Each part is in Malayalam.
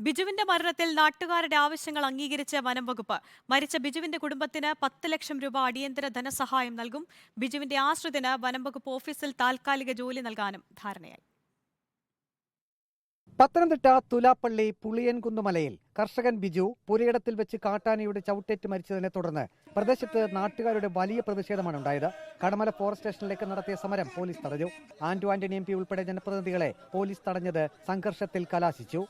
ബിജുവിന്റെ മരണത്തിൽ നാട്ടുകാരുടെ ആവശ്യങ്ങൾ അംഗീകരിച്ച വനം വകുപ്പ്. മരിച്ച ബിജുവിന്റെ കുടുംബത്തിന് പത്ത് ലക്ഷം രൂപ അടിയന്തര ധനസഹായം നൽകും. ബിജുവിന്റെ ആശ്രിതന് വനം വകുപ്പ് ഓഫീസിൽ താൽക്കാലിക ജോലി നൽകാനും ധാരണയായി. പത്തനംതിട്ട തുലാപ്പള്ളി പുളിയൻകുന്നുമലയിൽ കർഷകൻ ബിജു പുരയിടത്തിൽ വെച്ച് കാട്ടാനയുടെ ചവിട്ടേറ്റ് മരിച്ചതിനെ തുടർന്ന് പ്രദേശത്ത് നാട്ടുകാരുടെ വലിയ പ്രതിഷേധമാണ് ഉണ്ടായത്. കടമല ഫോറസ്റ്റ് സ്റ്റേഷനിലേക്ക് നടത്തിയ സമരം പോലീസ് തടഞ്ഞു. ആന്റു ആന്റണി എം പി ഉൾപ്പെടെ ജനപ്രതിനിധികളെ പോലീസ് തടഞ്ഞത് സംഘർഷത്തിൽ കലാശിച്ചു.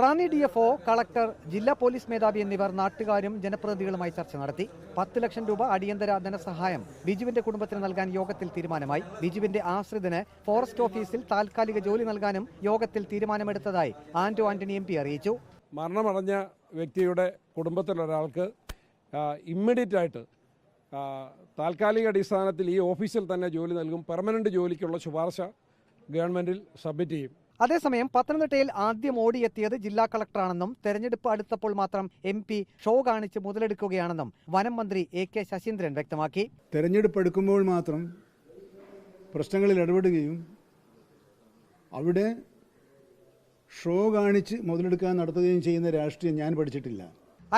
Ranni D F O collector ജില്ലാ പോലീസ് മേധാവി എന്നിവർ നാട്ടുകാരും ജനപ്രതിനിധികളുമായി ചർച്ച നടത്തി. പത്ത് ലക്ഷം രൂപ അടിയന്തര ധനസഹായം ബിജുവിന്റെ കുടുംബത്തിന് നൽകാൻ യോഗത്തിൽ തീരുമാനമായി. ബിജുവിന്റെ ആശ്രിതന് ഫോറസ്റ്റ് ഓഫീസിൽ താൽക്കാലിക ജോലി നൽകാനും യോഗത്തിൽ തീരുമാനമെടുത്തതായി ആന്റോ ആന്റണി എം അറിയിച്ചു. മരണമടഞ്ഞ വ്യക്തിയുടെ കുടുംബത്തിലൊരാൾക്ക് ഇമ്മീഡിയറ്റ് ആയിട്ട് താൽക്കാലിക അടിസ്ഥാനത്തിൽ ഈ ഓഫീസിൽ തന്നെ ജോലി നൽകും. പെർമനന്റ് ജോലിക്കുള്ള ശുപാർശ ഗവൺമെന്റിൽ സബ്മിറ്റ് ചെയ്യും. അതേസമയം പത്തനംതിട്ടയിൽ ആദ്യം ഓടിയെത്തിയത് ജില്ലാ കളക്ടറാണെന്നും തെരഞ്ഞെടുപ്പ് അടുത്തപ്പോൾ മാത്രം എം പി ഷോ കാണിച്ച് മുതലെടുക്കുകയാണെന്നും വനം മന്ത്രി എ കെ ശശീന്ദ്രൻ വ്യക്തമാക്കി. തെരഞ്ഞെടുപ്പ് എടുക്കുമ്പോൾ മാത്രം പ്രശ്നങ്ങളിൽ ഇടപെടുകയും അവിടെ ഷോ കാണിച്ച് മുതലെടുക്കാൻ നടത്തുകയും ചെയ്യുന്ന രാഷ്ട്രീയം ഞാൻ പഠിച്ചിട്ടില്ല.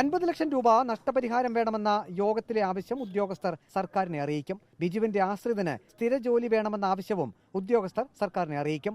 അൻപത് ലക്ഷം രൂപ നഷ്ടപരിഹാരം വേണമെന്ന യോഗത്തിലെ ആവശ്യം ഉദ്യോഗസ്ഥർ സർക്കാരിനെ അറിയിക്കും. ബിജുവിന്റെ ആശ്രിതന് സ്ഥിര ജോലി വേണമെന്ന ആവശ്യവും ഉദ്യോഗസ്ഥർ സർക്കാരിനെ അറിയിക്കും.